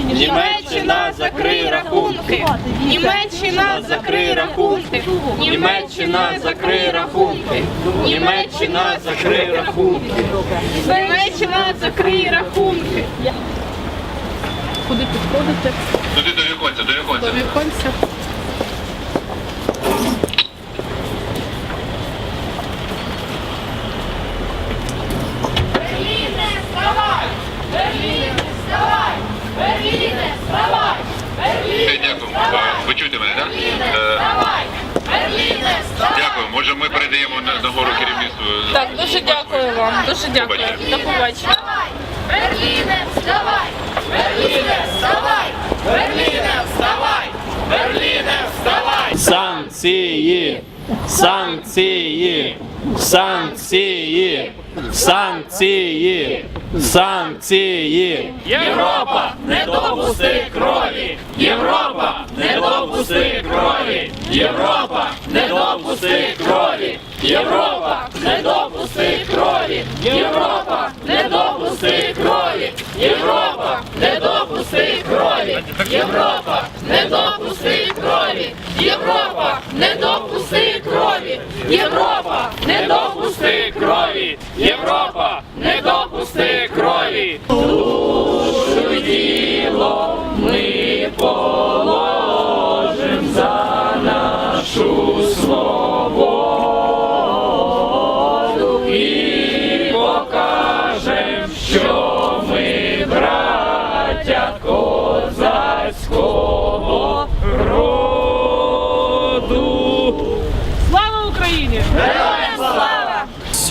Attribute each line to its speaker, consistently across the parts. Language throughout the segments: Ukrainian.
Speaker 1: Німеччина, закрий рахунки. Німеччина, закрий рахунки. Німеччина, закрий рахунки. Німеччина, закрий рахунки. Німеччина, закрий рахунки.
Speaker 2: Куди підходите?
Speaker 3: Туди до віконця, до віконця.
Speaker 2: До віконця.
Speaker 3: Чуєте мене, так? Е, Дякую. Може ми передаємо на, гору керівництву.
Speaker 2: Так, дуже дякую вам. Дуже дякую. До побачення.
Speaker 4: Берліне, вставай! Берліне, вставай! Берліне, вставай! Берліне, вставай!
Speaker 1: Санкції! Санкції! Санкції! Санкції! Санкції! Європа! Не допусти крові! Європа! Не допусти крові! Європа! Не допусти крові! Європа! Не допусти крові! Європа! Не допусти крові! Європа! Не допусти крові! Європа! Не допусти крові! Європа! Не допусти крові! Європа! Не допусти крові! Європа!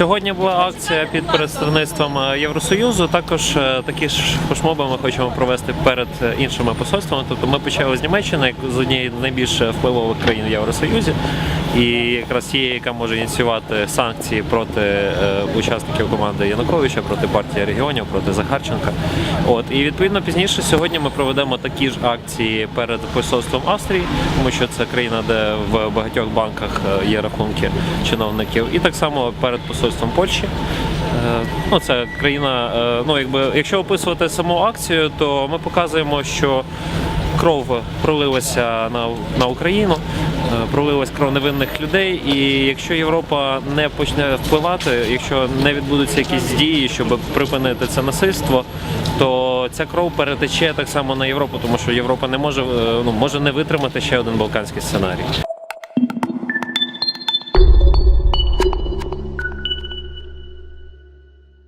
Speaker 5: Сьогодні була акція під представництвом е, Євросоюзу. Також е, такі ж флешмоби ми хочемо провести перед е, іншими посольствами. Тобто ми почали з Німеччини, з однієї з найбільш впливових країн в Євросоюзі, і якраз тієї, яка може ініціювати санкції проти учасників команди Януковича, проти партії регіонів, проти Захарченка. От і відповідно пізніше сьогодні ми проведемо такі ж акції перед посольством Австрії, тому що це країна, де в багатьох банках є рахунки чиновників, і так само перед посольством Польщі. Е, Ну, це країна. е, Ну, якби якщо описувати саму акцію, то ми показуємо, що кров пролилася на, на Україну, е, пролилась кров невинних людей. І якщо Європа не почне впливати, якщо не відбудуться якісь дії, щоб припинити це насильство, то ця кров перетече так само на Європу, тому що Європа не може ну може не витримати ще один балканський сценарій.